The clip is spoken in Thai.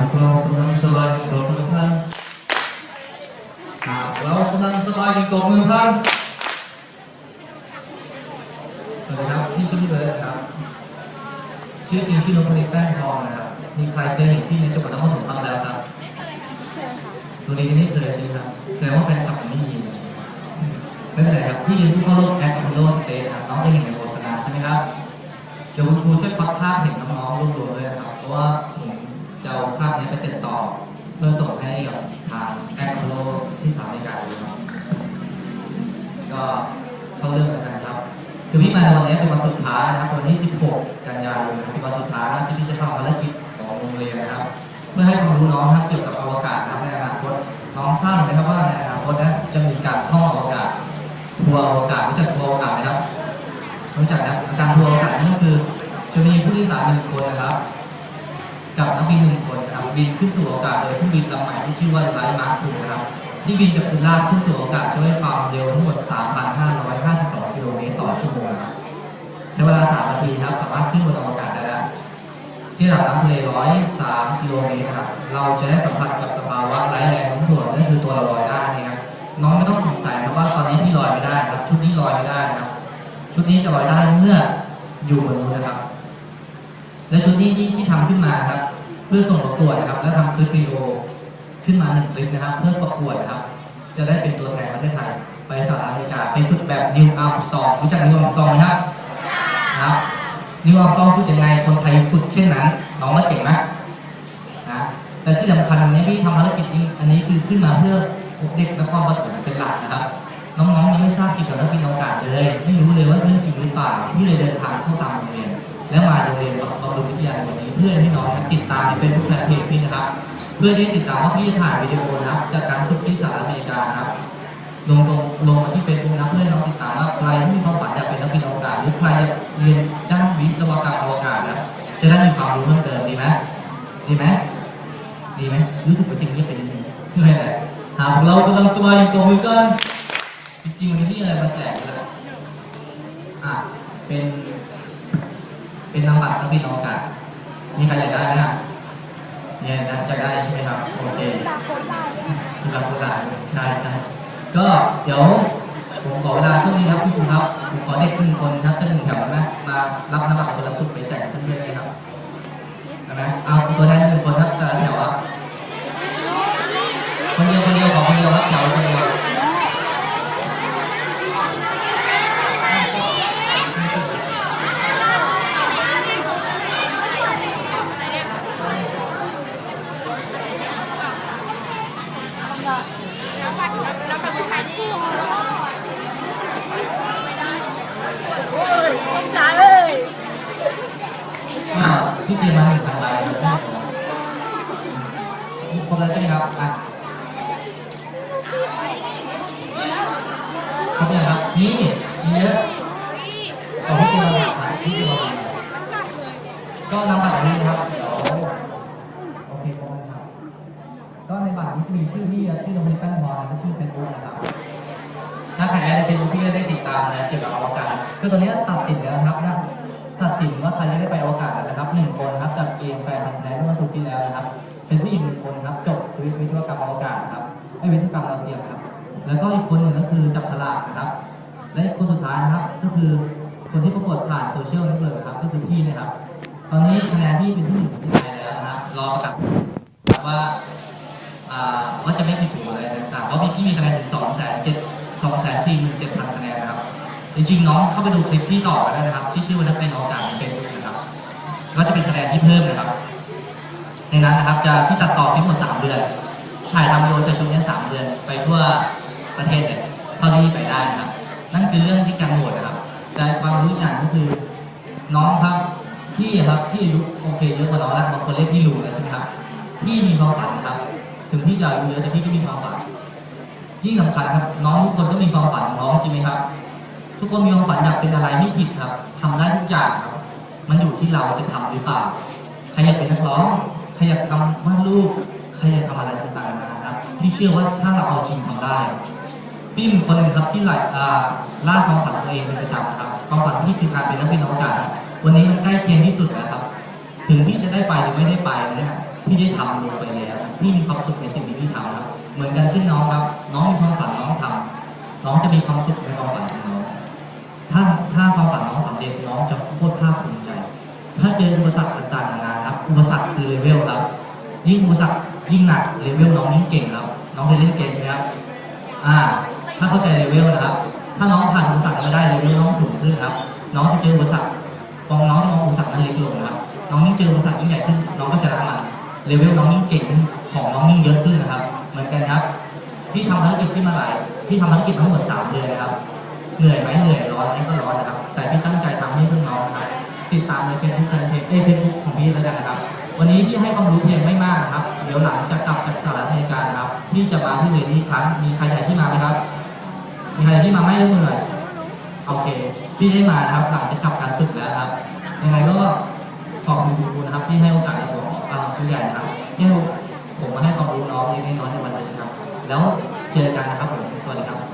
ทุกเรากำลังสบายตบมือพันหากเรากำลังสบายตบมือพันสวัสดีครับพี่ชื่อพี่เบินะครับชื่อจริงชื่อนพเล็กแป้งทองนะครับมีใครเคยเห็นพี่ในจังหวัดนครปฐมบ้างแล้วครับตัวนี้ไม่เคยใช่ไหมครับแสดงว่าแฟนคลับผมไม่มีไม่เป็นไรครับพี่เรีนผู้เข้าร่วมแอคคอนโดสเตทครัน้องได้เห็นในโฆษณาใช่ไหมครับเดี๋ยวคุณครูช่วยคัดภาพเห็นน้องๆรวบรวมด้วยนะครับเพราะว่า ภาพนี้ไปติดต่อ เพื่อส่งให้กับทางแอคคอมโลที่สามในการครับก็เข้าเรื่องกันนะครับคือพี่มาในวันนี้เป็นวันสุดท้ายนะครับวันที่ 16 กันยายนนะครับเป็นวันสุดท้ายที่พี่จะเข้าภารกิจของโรงเรียนนะครับ เพื่อให้ความรู้น้องครับเกี่ยวกับอวกาศนะครับในอนาคตน้องทราบไหมครับว่าในอนาคตนะจะมีการท่องอวกาศทัวร์อวกาศรู้จักทัวร์อวกาศไหมครับรู้จักนะการทัวร์อวกาศนั่ก็คือจะมีผู้โดยสารหนึ่งคนนะครับ กับนักบินหนึ่งคนครับบินขึ้นสู่อวกาศโดยเครื่องบินลำใหม่ที่ชื่อว่าไลท์มาร์คทูนะครับที่บินจากพื้นราบขึ้นสู่อวกาศใช้ความเร็วทั้งหมด 3,552 กิโลเมตรต่อชั่วโมงครับใช้เวลา 3 นาทีครับสามารถขึ้นบนอวกาศได้แล้วที่ระดับน้ำทะเล103 กิโลเมตรครับเราจะได้สัมผัสกับสภาวะไร้แรงโน้มถ่วงนั่นคือตัวเราลอยได้นะครับน้องไม่ต้องสงสัยครับว่าตอนนี้พี่ลอยไม่ได้นะครับ ชุดนี้ลอยไม่ได้นะครับชุดนี้จะลอยได้เมื่ออยู่บนนู้นนะครับ และชุดนี้ที่ที่ทำขึ้นมาครับ เพื่อส่งประกวดนะครับ และทำคลิปวิดีโอขึ้นมาหนึ่งคลิปนะครับ เพื่อประกวดนะครับ จะได้เป็นตัวแทนประเทศไทย ไปสหรัฐอเมริกาไปฝึกแบบนิวอัลสตองรู้จักนิวอัลสตองไหมครับครับนิวอัลสตองฝึกยังไงคนไทยฝึกเช่นนั้น น้องมาเก่งไหมนะแต่ที่สำคัญวันนี้พี่ทำภารกิจนี้อันนี้คือขึ้นมาเพื่อเด็กนครปฐมเป็นหลักนะครับน้องๆยังไม่ทราบเกี่ยวกับนักบินอวกาศเลย ไม่รู้เลยว่าเรื่องจริงหรือเปล่าพี่เลยเดินทางเข้าตามโรงเรียน แล้วมาโรงเรียนบำรุงวิทยาวันนี้ เพื่อให้น้องติดตามในเฟซบุ๊กแฟนเพจพี่นะครับ เพื่อที่ติดตามว่าพี่จะถ่ายวิดีโอนะครับจากการฝึกที่สหรัฐอเมริกานะครับลงลงลงมาที่เฟซบุ๊กนะเพื่อให้น้องติดตามว่าใครที่มีความฝันอยากเป็นนักบินอวกาศหรือใครอยากเรียนด้านวิศวกรรมอวกาศนะจะได้มีความรู้เพิ่มเติมดีไหมดีไหมดีไหมรู้สึกว่าจริงนี่เป็นไม่แหละหากพวกเรากำลังสบายอยู่ตัวมือกันจริงๆวันนี้มีอะไรมาแจกเลยอะเป็น เป็นนามบัตรนักบินอวกาศมีใครอยากได้ไหมครับเนี่ยนะอยากได้ใช่ไหมครับโอเคคุณรับคุณได้ใช่ใช่ก็เดี๋ยวผมขอเวลาช่วงนี้ครับพี่ครูครับผมขอเด็กหนึ่งคนครับจะหนึ่งแถวนะมารับน้ำหนักคนละปึกไปแจกเพื่อนๆได้ครับได้ไหมเอาตัวแทนหนึ่งคนครับแต่ละแถวครับคนเดียวคนเดียวขอคนเดียวครับแถวคนเดียว อ่าพี่เตรียมมาหนึ่งพันใบครบครบแล้วใช่ไหมครับอะครบแล้วครับ นี่เยอะขอพี่เตรียมมาหลักฐานพี่เตรียมมาก็นำบัตรอันนี้นะครับเดี๋ยวโอเคครบแล้วครับ ก็ในบัตรนี้จะมีชื่อพี่และชื่อน้องเป็นแป้นพอลและชื่อเฟซบุ๊กนะครับถ้าใครแอดในเฟซบุ๊กพี่จะได้ติดตามนะเกี่ยวกับอวกาศคือตอนนี้ตัดสินแล้วนะครับนะ ตัดสินว่าใครจะได้ไปอวกาศนะครับหนึ่งคนครับจากเกมแฟนพันธุ์แท้เมื่อวันศุกร์ที่แล้วนะครับ เป็นผู้หญิงหนึ่งคนครับจบวิศวกรรมอวกาศครับไอ้วิศวกรรมดาวเทียมครับ แล้วก็อีกคนหนึ่งก็คือจับฉลากนะครับ และคนสุดท้ายนะครับก็คือคนที่ประกวดผ่านโซเชียลเน็ตเวิร์กครับก็คือพี่นะครับ ตอนนี้คะแนนที่เป็นที่หนึ่งของที่ไทยแล้วนะครับรอประกาศว่าอ่าว่าจะไม่ผิดหูอะไรต่างๆเพราะพี่มีคะแนนถึงสองแสนเจ็ดสองแสนสี่หมื่นเจ็ดพันคะแนน จริงๆน้องเข้าไปดูคลิปพี่ต่อก็ได้นะครับ ที่ชื่อว่านักเป็นอวกาศในเฟซบุ๊กนะครับ ก็จะเป็นคะแนนที่เพิ่มนะครับ ในนั้นนะครับจะพี่ตัดต่อทั้งหมดสามเดือน ถ่ายทำวิดีโอจะชุดนี้สามเดือน ไปทั่วประเทศเลยเท่าที่ไปได้นะครับ นั่นคือเรื่องที่การโหวตนะครับ แต่ความรู้อย่างก็คือน้องครับพี่ครับพี่อายุโอเคเยอะกว่าน้องแล้วบางคนเรียกพี่ลุงแล้วใช่ไหมครับพี่มีความฝันนะครับ ถึงพี่จะอายุเยอะแต่พี่ก็มีความฝันที่สำคัญครับ น้องทุกคนก็มีความฝันของน้องใช่ไหมครับ ทุกคนมีความฝันอยากเป็นอะไรไม่ผิดครับทำได้ทุกอย่างครับ มันอยู่ที่เราจะทำหรือเปล่าใครอยากเป็นนักร้องใครอยากทำวาดรูปใครอยากทำอะไรต่างๆนานาครับพี่เชื่อว่าถ้าเราเอาจริงทำได้พี่เป็นคนหนึ่งครับที่หลักอ่าล่าความฝันตัวเองเป็นประจำครับความฝันที่คือการเป็นนักบินอวกาศครับวันนี้มันใกล้เคียงที่สุดแล้วครับ ถึงพี่จะได้ไปหรือไม่ได้ไปเนี่ยพี่ได้ทำลงไปแล้วพี่มีความสุขในสิ่งที่พี่ทำครับ เหมือนกันเช่นน้องครับ น้องมีความฝันน้องทำน้องจะมีความสุขในอง ถ้าถ้าความฝันน้องสำเร็จน้องจะโคตรภาคภูมิใจ ถ้าเจ ออุปสรรคต่างๆนานาครับ อุปสรรคคือเลเวลครับ ยิ่งอุปสรรคยิ่งหนักเลเวลน้องยิ่งเก่งครับ น้องเคยเล่นเกมไหมครับ อ่า ถ้าเข้าใจเลเวลนะครับ ถ้าน้องผ่านอุปสรรคไม่ได้เลเวลน้องสูงขึ้นครับ น้องจะเจออุปสรรคมองน้องมองอุปสรรคนั้นเล็กลงนะครับ น้องยิ่งเจออุปสรรคยิ่งใหญ่ขึ้น น้องก็ชนะมันเลเวลน้องยิ่งเก่งของน้องยิ่งเยอะขึ้นนะครับ เหมือนกันครับพี่ทำภารกิจขึ้นมาหลายพี่ทำภารกิจทั้งหมดสามเดือนนะครับ เหนื่อยไหมเหนื่อยร้อนไหมก็ร้อนนะครับ แต่พี่ตั้งใจทำให้เพื่อนน้องนะครับ ติดตามในเฟซบุ๊กแฟน เพจเอ้เฟซบุ๊กของพี่แล้วกันนะครับ วันนี้พี่ให้ความรู้เพียงไม่มากนะครับ เดี๋ยวหลังจากกลับจากสหรัฐอเมริกานะครับ พี่จะมาที่เวทีครั้งมีใครอยากที่มาไหมครับ มีใครอยากที่มาไหมยกมือหน่อยโอเค พี่ได้มานะครับ หลังจากกลับการฝึกแล้วครับ ยังไงก็ขอบคุณคุณครูนะครับ ที่ให้โอกาสกับผมอ่าผู้ใหญ่นะครับที่ผมมาให้ความรู้น้องเล็กน้อยในวันนี้ครับ แล้วเจอกันนะครับผม สวัสดีครับ